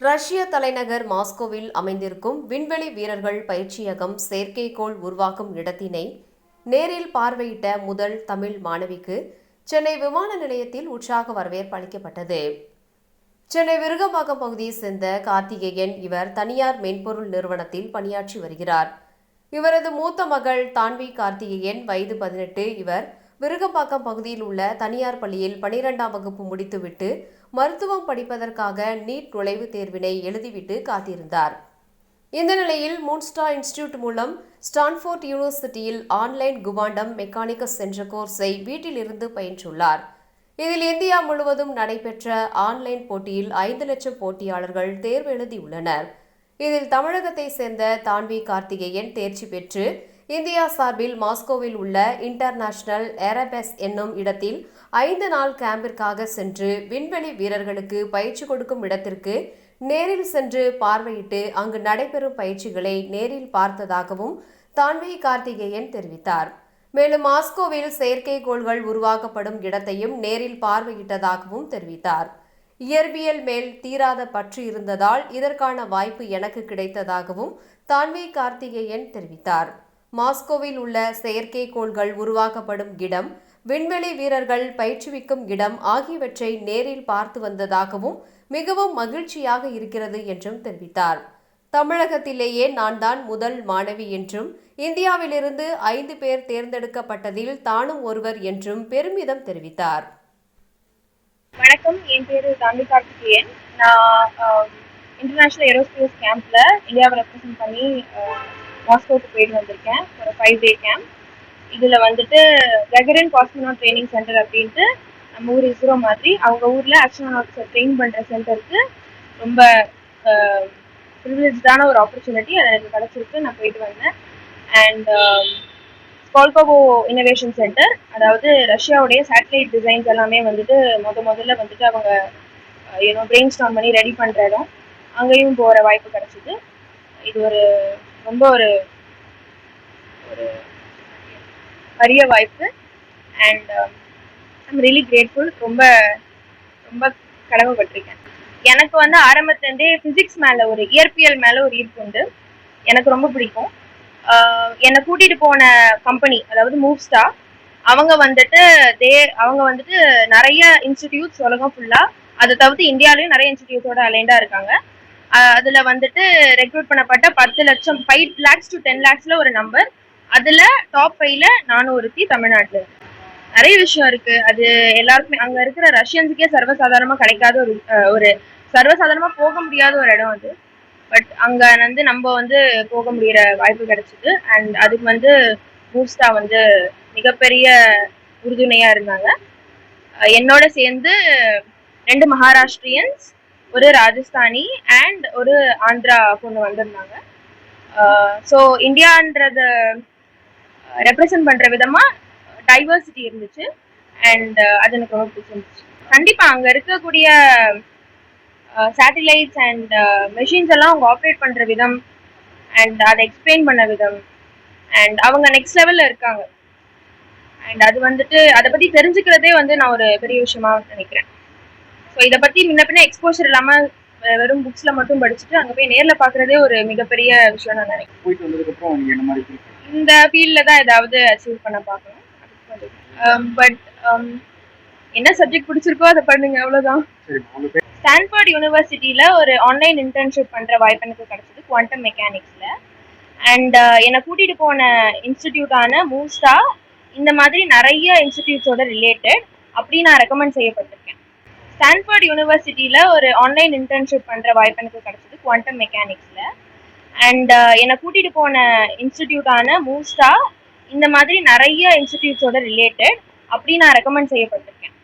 ரஷ்ய தலைநகர் மாஸ்கோவில் அமைந்திருக்கும் விண்வெளி வீரர்கள் பயிற்சியகம் செயற்கைக்கோள் உருவாக்கும் இடத்தினை நேரில் பார்வையிட்ட முதல் தமிழ் மாணவிக்கு சென்னை விமான நிலையத்தில் உற்சாக வரவேற்பு அளிக்கப்பட்டது. சென்னை விருகம்பாக்கம் பகுதியை சேர்ந்த கார்த்திகேயன் இவர் தனியார் மென்பொருள் நிறுவனத்தில் பணியாற்றி வருகிறார். இவரது மூத்த மகள் தான்வி கார்த்திகேயன் வயது பதினெட்டு இவர் விருகம்பாக்கம் பகுதியில் உள்ள தனியார் பள்ளியில் பனிரெண்டாம் வகுப்பு முடித்துவிட்டு மருத்துவம் படிப்பதற்காக நீட் நுழைவுத் தேர்வினை எழுதிவிட்டு காத்திருந்தார். இந்த நிலையில் மூன்ஸ்டா இன்ஸ்டிடியூட் மூலம் ஸ்டான்ஃபோர்ட் யூனிவர்சிட்டியில் ஆன்லைன் குவாண்டம் மெக்கானிக்கஸ் என்ற கோர்ஸை வீட்டிலிருந்து பயின்றுள்ளார். இதில் இந்தியா முழுவதும் நடைபெற்ற ஆன்லைன் போட்டியில் ஐந்து லட்சம் போட்டியாளர்கள் தேர்வு எழுதியுள்ளனர். இதில் தமிழகத்தை சேர்ந்த தான்வி கார்த்திகேயன் தேர்ச்சி பெற்று இந்தியா சார்பில் மாஸ்கோவில் உள்ள இன்டர்நேஷனல் ஏரபெஸ் என்னும் இடத்தில் ஐந்து நாள் கேம்பிற்காக சென்று விண்வெளி வீரர்களுக்கு பயிற்சி கொடுக்கும் இடத்திற்கு நேரில் சென்று பார்வையிட்டு அங்கு நடைபெறும் பயிற்சிகளை நேரில் பார்த்ததாகவும் தான்வி கார்த்திகேயன் தெரிவித்தார். மேலும் மாஸ்கோவில் செயற்கைக்கோள்கள் உருவாக்கப்படும் இடத்தையும் நேரில் பார்வையிட்டதாகவும் தெரிவித்தார். இயற்பியல் மேல் தீராத பற்று இருந்ததால் இதற்கான வாய்ப்பு எனக்கு கிடைத்ததாகவும் தான்வி கார்த்திகேயன் தெரிவித்தார். மாஸ்கோவில் உள்ள செயற்கைக்கோள்கள் உருவாக்கப்படும் இடம் விண்வெளி வீரர்கள் பயிற்றுவிக்கும் இடம் ஆகியவற்றை நேரில் பார்த்து வந்ததாகவும் மிகவும் மகிழ்ச்சியாக இருக்கிறது என்றும் தெரிவித்தார். தமிழகத்திலேயே நான் தான் முதல் மாணவி என்றும் இந்தியாவிலிருந்து ஐந்து பேர் தேர்ந்தெடுக்கப்பட்டதில் தானும் ஒருவர் என்றும் பெருமிதம் தெரிவித்தார். வணக்கம். என் பேரு தாண்டி கார்த்திகேயன். நான் இன்டர்நேஷனல் ஏரோஸ்பேஸ் கேம்ப்ல இந்தியாவை ரெப்ரசென்ட் பண்ணி ஆஹ், போயிட்டு வந்திருக்கேன். ஒரு ஃபைவ் டே கேம்ப் இதில் வந்துட்டு ககரன் காஸ்மினாட் ட்ரைனிங் சென்டர் அப்படின்ட்டு நம்ம ஊர் இஸ்ரோ மாதிரி அவங்க ஊரில் ஆஸ்ட்ரோனாட்ஸை ட்ரெயின் பண்ணுற சென்டருக்கு ரொம்ப ப்ரிவிலேஜான ஒரு ஆப்பர்ச்சுனிட்டி அது எனக்கு கிடச்சிருக்கு. நான் போயிட்டு வந்தேன். அண்ட் ஸ்கால்கோவோ இன்னோவேஷன் சென்டர் அதாவது ரஷ்யாவுடைய சேட்டலைட் டிசைன்ஸ் எல்லாமே வந்துட்டு முத முதல்ல வந்துட்டு அவங்க ஏன்னோ பிரெயின் ஸ்டார்ம் பண்ணி ரெடி பண்ணுற இடம். அங்கேயும் போகிற வாய்ப்பு கிடச்சிது. இது ஒரு ரொம்ப ஒரு ஒரு அரிய வாய்ப்பு. அண்ட் ஐம் ரியலி கிரேட்ஃபுல் ரொம்ப ரொம்ப கடமைப்பட்டிருக்கேன். எனக்கு வந்து ஆரம்பத்துலேருந்தே ஃபிசிக்ஸ் மேலே ஒரு இயற்பியல் மேலே ஒரு ஈர்ப்பு உண்டு. எனக்கு ரொம்ப பிடிக்கும். என்னை கூட்டிட்டு போன கம்பெனி அதாவது மூவ்ஸ்டா அவங்க வந்துட்டு தே அவங்க வந்துட்டு நிறைய இன்ஸ்டிடியூட்ஸ் உலகம் ஃபுல்லா அதை தவிர்த்து இந்தியாலையும் நிறைய இன்ஸ்டிடியூட்ஸோட அலைண்டாக இருக்காங்க. அதுல வந்துட்டு ரெக்ரூட் பண்ணப்பட்ட பத்து லட்சம் ஃபைவ் லேக்ஸ் டு டென் லேக்ஸ்ல ஒரு நம்பர் அதுல டாப் ஃபைவ்ல நானும் ஒருத்தி தமிழ்நாட்டுல நிறைய விஷயம் இருக்கு. அது எல்லாருக்குமே அங்க இருக்கிற ரஷ்யன்ஸுக்கே சர்வசாதாரணமா கிடைக்காத ஒரு ஒரு சர்வசாதாரணமா போக முடியாத ஒரு இடம் அது. பட் அங்க வந்து நம்ம வந்து போக முடியற வாய்ப்பு கிடைச்சிது. அண்ட் அதுக்கு வந்து மூஸ்டா வந்து மிகப்பெரிய உறுதுணையா இருந்தாங்க. என்னோட சேர்ந்து ரெண்டு மகாராஷ்டிரியன்ஸ் ஒரு ராஜஸ்தானி அண்ட் ஒரு ஆந்திரா பொண்ணு வந்திருந்தாங்க. ஸோ இந்தியான்றத ரெப்ரசன்ட் பண்ணுற விதமா டைவர்சிட்டி இருந்துச்சு. அண்ட் அது எனக்கு ரொம்ப பிடிச்சிருந்துச்சு. கண்டிப்பாக அங்கே இருக்கக்கூடிய சேட்டலைட்ஸ் அண்ட் மெஷின்ஸ் எல்லாம் அவங்க ஆப்ரேட் பண்ணுற விதம் அண்ட் அதை எக்ஸ்பிளைன் பண்ண விதம். அண்ட் அவங்க நெக்ஸ்ட் லெவலில் இருக்காங்க. அண்ட் அது வந்துட்டு அதை பற்றி தெரிஞ்சுக்கிறதே வந்து நான் ஒரு பெரிய விஷயமா நினைக்கிறேன். ஸோ இதை பத்தி முன்ன பின்ன எக்ஸ்போஷர் இல்லாம வெ- வெறும் புக்ஸ்ல மட்டும் படிச்சுட்டு அங்க போய் நேர்ல பாக்குறதே ஒரு மிகப்பெரிய விஷயம் நான் நினைக்கிறேன். போயிட்டு என்ன மாதிரி? இந்த ஃபீல்ட்ல தான் ஏதாவது அச்சீவ் பண்ண பார்க்கணும். பட் என்ன சப்ஜெக்ட் பிடிச்சிருக்கோ அதை பண்ணுங்க அவ்வளவுதான். ஸ்டான்ஃபோர்ட் யூனிவர்சிட்டியில் ஒரு ஆன்லைன் இன்டர்ன்ஷிப் பண்ணுற வாய்ப்பு எனக்கு கிடைச்சது குவாண்டம் மெக்கானிக்ஸில் அண்ட் என்னை கூட்டிகிட்டு போன இன்ஸ்டிடியூட்டான மூஸ்டா இந்த மாதிரி நிறைய இன்ஸ்டிடியூட்ஸோட ரிலேட்டட் அப்படி நான் ரெக்கமெண்ட் செய்யப்பட்டிருக்கேன் ஸ்டான்ஃபோர்ட் யூனிவர்சிட்டியில் ஒரு ஆன்லைன் இன்டர்ன்ஷிப் பண்ணுற வாய்ப்பு எனக்கு கிடைச்சது குவாண்டம் மெக்கானிக்ஸில் அண்ட் என்னை கூட்டிகிட்டு போன இன்ஸ்டிடியூட்டான மூஸ்டா இந்த மாதிரி நிறைய இன்ஸ்டிடியூட்ஸோட ரிலேட்டட் அப்படி நான் ரெக்கமெண்ட் செய்யப்பட்டிருக்கேன்.